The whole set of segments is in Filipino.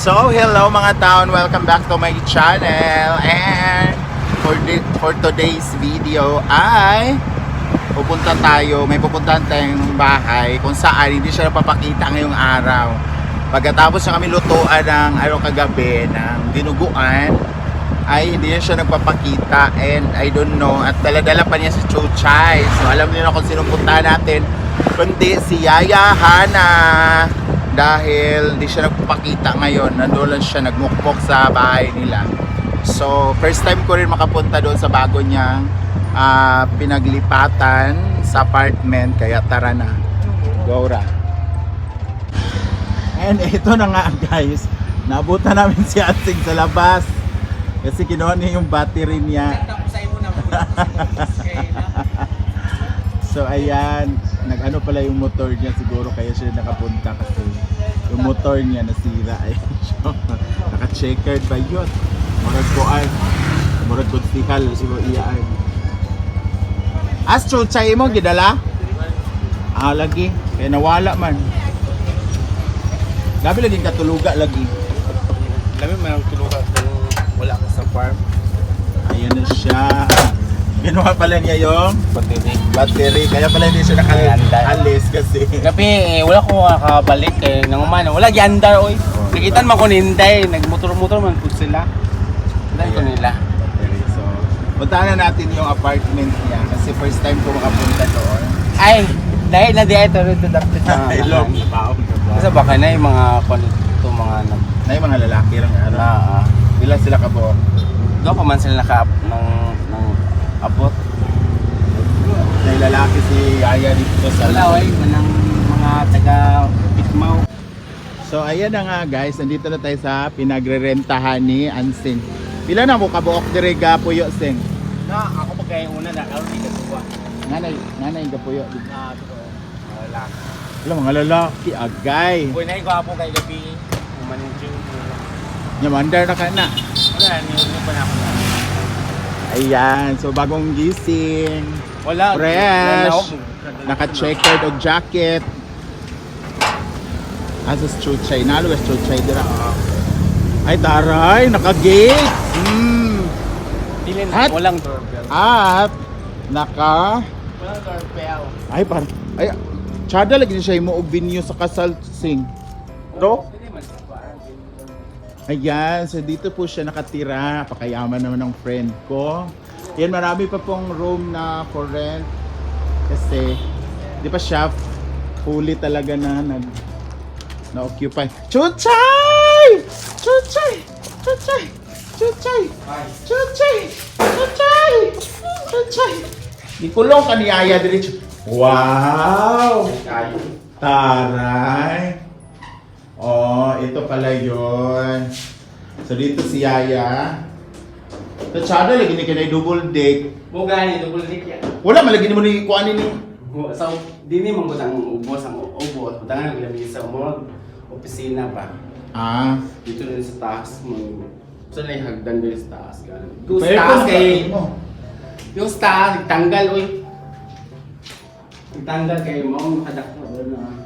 So, hello mga town, welcome back to my channel and for, the, for today's video ay pupunta tayo, may pupuntahan tayong bahay kung saan hindi siya napapakita ngayong araw. Pagkatapos na kami lutuan ng araw kagabi ng dinuguan, ay hindi na siya nagpapakita and I don't know at dala-dala pa niya si Chuchay. So alam niyo na kung sino puntahan natin kundi si Yaya Hana dahil hindi siya nagpapakita ngayon. Nandoon lang siya nagmukmok sa bahay nila. So first time ko rin makapunta doon sa bago niyang ah, pinaglipatan sa apartment kaya tara na. Go ra. And ito na nga guys, nabutan namin si Atsing sa labas. Kasi kinuha niya yung battery niya. So ayan, nag-ano pala yung motor niya siguro kaya siya nakapunta kasi yung motor niya nasira ay naka-checkered ba yun? Murag ko ay murag ko stikal siguro iya ay. Astro chay mo gidala? Ah lagi, kaya nawala man. Gabi lagi katuluga lagi. Alam mo, mayroong tulugan kung wala ka sa farm. Ayan na siya. Ginawa pala niya yung battery, kaya pala hindi siya nakaalis kasi. Gabi, eh, wala ko makakabalik eh. Nang umano, wala gyandar oy. Nakitan man ko ninday, nagmotor-motor man po sila. Dahil ko nila. So, puntahan na natin yung apartment niya kasi first time ko makapunta doon. Ay, dahil na di ay to rin dapit na. Ilog. Kasi baka na yung mga kwanito, mga nam. Na yung mga lalaki lang ano. Na, ah. Ilan sila kabuo? Doon pa man sila naka abot. Yung lalaki si Aya dito sa Wala oy, manang mga taga Pitmaw. So ayan na nga guys, nandito na tayo sa pinagre-rentahan ni Ansing. Pila na mo kabuok dire ga puyo sing. Na, ako pa kaya una na, ako hindi ka Nanay, nanay ga puyo. Na, ito. Wala. Wala mga lalaki agay. Uy, na ko ako kay gabi. Umanjing. Nyamandar na ka na. Wala, niyunin pa na ako. Ayan, so bagong gising. Wala. Fresh. Naka-checkered og jacket. Asas chuchay. Nalo as chuchay dira. Ay taray, naka-gate. Dilin, At- walang doorbell. At naka Walang doorbell. ay par ay chada lagi na siya mo og venue sa kasal sing. Do? Ayan, so dito po siya nakatira. Pakayaman naman ng friend ko. Yan, marami pa pong room na for rent. Kasi, di pa siya fully talaga na nag na-occupy. Chuchay! Chuchay! Chuchay! Chuchay! Chuchay! Chuchay! Chuchay! Ikulong ka ni Aya. Wow! Taray! Oh, ito pala yun. So dito si Yaya. Sa channel, lagi ni kanay double deck. Buga ni double dick yan. Wala, malagi mo ni kuanin ni. Sa dini man butang ubos ang ubos. Butang ang labi sa mo opisina pa. Ah, Dito rin sa taas mo. Sa na hagdan din sa taas. Yung taas kay mo. yung taas tanggal oy. Tanggal kay mo makadak na.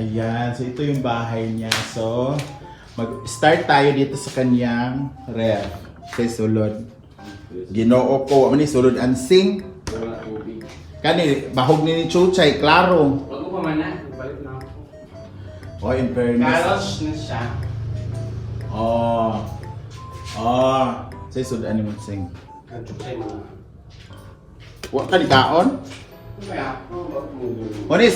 Ayan, so ito yung bahay niya. So, mag-start tayo dito sa kanyang ref. Sa sulod. Ginoo ko, ano ni sulod. Wala tubig. Kani, bahog ni ni Chuchay, klaro. Wag mo pa man na. Balik na ako. Oh, in fairness. Garage na siya. Oh. Oh. Sa sulod, ano mo sing? Kadto kay mga. Wa ka ni kaon? Kaya, wag mo dun. O ni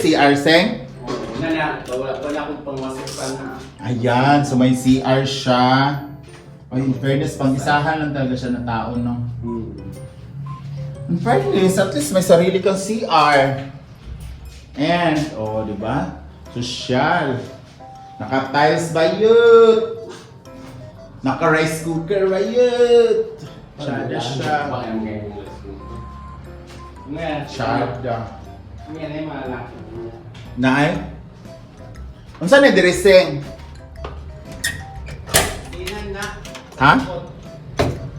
Seng? Na na, wala wala akong pangwasipan na. Ayan, so may CR siya. Oh, in fairness, pang-isahan lang talaga siya na tao, no? Hmm. In fairness, at least may sarili kang CR. And, oh, di ba? Social. Naka-tiles ba yun? Naka-rice cooker ba yun? Chada siya. Chada. Ngayon ay malaki. Naay? Unsa ni? Tinan na. Ha?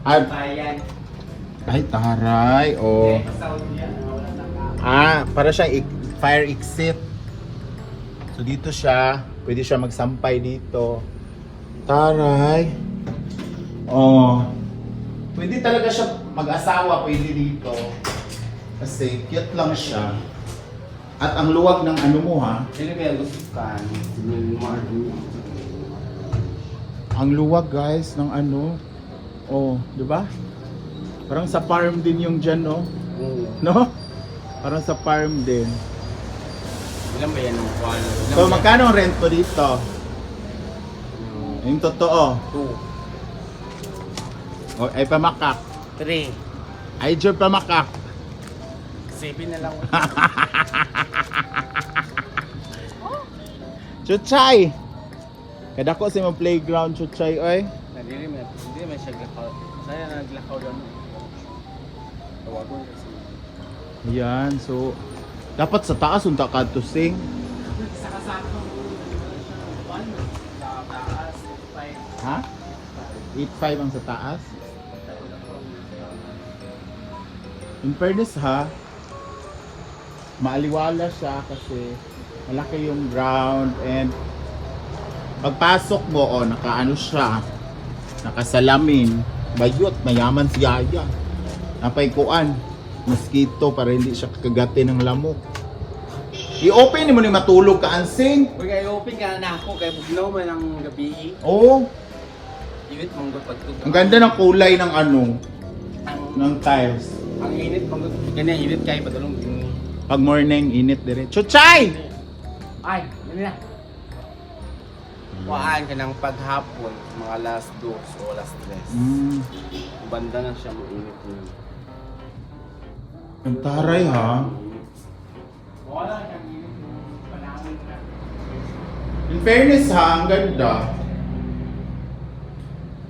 Ay, Bayan. ay taray. Oh. Na ka. Ah, para siyang ik- fire exit. So dito siya, pwede siya magsampay dito. Taray. Oh. Pwede talaga siya mag-asawa, pwede dito. Kasi cute lang siya. At ang luwag ng ano mo ha, ang luwag guys ng ano. Oh, di ba? Parang sa farm din yung dyan, no? Oo. No? Parang sa farm din. Ilan ba yan ang kuwan? So, magkano ang rent mo dito? Yung totoo. Two. O, ay pamakak. Three. Ay, Diyo pamakak. Seven na lang. Chuchay! Kada ko sa mong playground, Chuchay, oy. Nadiri mo, hindi naman siya glakaw. Saya na naglakaw doon. Tawagon kasi. Yan, so... Dapat sa taas, unta ka to sing. Sa five. Ha? 8.5 ang sa taas. In fairness ha, maaliwala siya kasi malaki yung ground and pagpasok mo, oh, nakaano siya, nakasalamin, bayot, mayaman si Yaya. Napay mosquito para hindi siya kagati ng lamok. I-open mo ni matulog ka ansing. Uy, kayo open ka na ako, kaya bugnaw man ang gabi. Oo, Iwit mong ang ganda ng kulay ng ano, ng tiles. ang init mong ganyan init kayo padulong. Pag morning, init dire. Chuchay! Ay, yun na. Waan ka ng paghapon, mga last dos o last tres. Mm. Banda na siya mainit yun. Ang taray ha. Wala kang init. Panahon na. In fairness ha, ang ganda.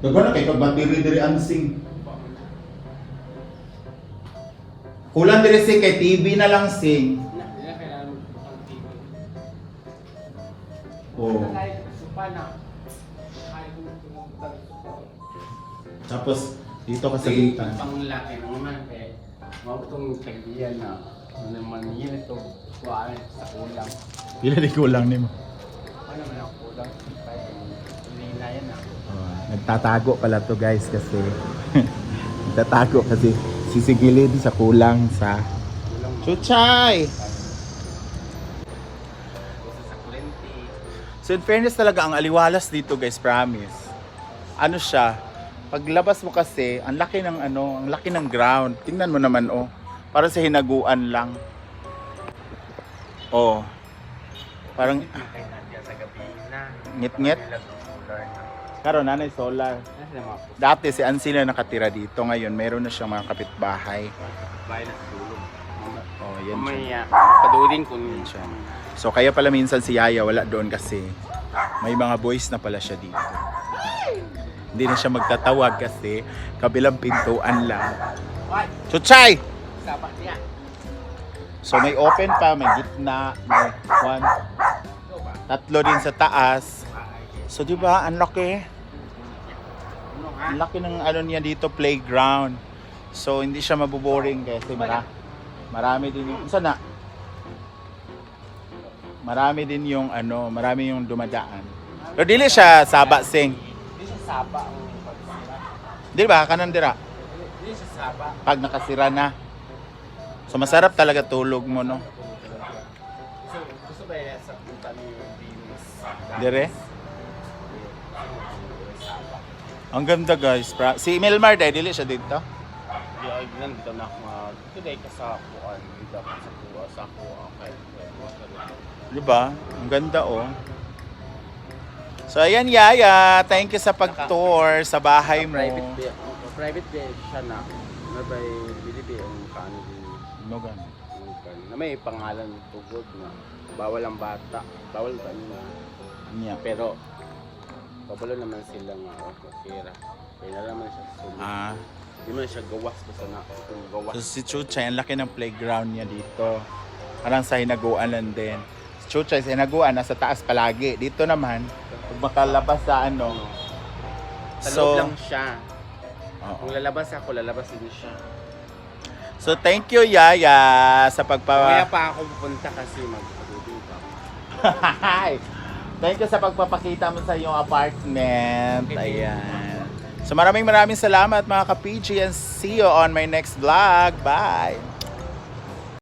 Dago na kay kag battery dire ansing. Kulang dire sing kay TV na lang TV. Oh. Tapos dito ka sa Kasi gitan. pang laki naman eh. Mga itong tagdiyan na. Ano naman yun ito. Kuhaan sa kulang. Pila di kulang nimo. Ano naman ako kulang. Ah. Oh, nagtatago pala to guys kasi nagtatago kasi sisigilid sa kulang sa. Chuchay! So in fairness talaga ang aliwalas dito guys, promise. Ano siya? Paglabas mo kasi, ang laki ng ano, ang laki ng ground. Tingnan mo naman oh. Para sa hinaguan lang. Oh. Parang. Ngit-ngit? Karon nanay solar. Dati si Ansi na nakatira dito, ngayon meron na siyang mga kapitbahay. Bahay na sa tulog. Oh, yan siya. Mamaya, padurin ko Yan siya. So kaya pala minsan si Yaya wala doon kasi may mga boys na pala siya dito. Hindi na siya magtatawag kasi kabilang pintuan lang. Ay! Chuchay! So may open pa, may gitna, may one, tatlo din sa taas. So di ba, ang laki. Ha? Ang laki ng ano niya dito, playground. So hindi siya maboboring kasi mara, marami din yung, sana marami din yung ano, marami yung dumadaan. Pero dili siya saba sing. Hindi siya saba ang pagsira. Di ba? Kanan dira. Hindi siya saba. Pag nakasira na. So masarap talaga tulog mo, no? So, gusto ba yan sa punta ni Venus? Dire? Ang ganda guys. Pra- si Milmar dahil dili siya dito. Di ay nandito na ako nga. Dito dahil ka sa kuan. Dito ako sa kuwa. Sa kuwa. Kaya Di ba? Ang ganda oh. So ayan Yaya, thank you sa pag-tour sa bahay mo. Private bed. Private bed siya na. Na ba bilibi ang kano din. No, gan. Na may pangalan tugod na. Bawal ang bata. Bawal ba na. Yeah. Pero, pabalo naman sila nga. Okay ra. Kaya na naman siya sumunod. Ah, Di man siya gawas basta na. Kung gawas. so si Chuchay, ang laki ng playground niya dito. Parang sa hinaguan lang din. Si Chuchay, sa hinaguan, nasa taas palagi. Dito naman, pag makalabas sa ano. Sa So, loob lang siya. oo. Kung lalabas ako, lalabas din siya. So thank you Yaya sa Kaya pagpa... pa ako pupunta kasi magpapalubing pa. Thank you sa pagpapakita mo sa iyong apartment. Ayan. So maraming maraming salamat mga ka-PG and see you on my next vlog. Bye!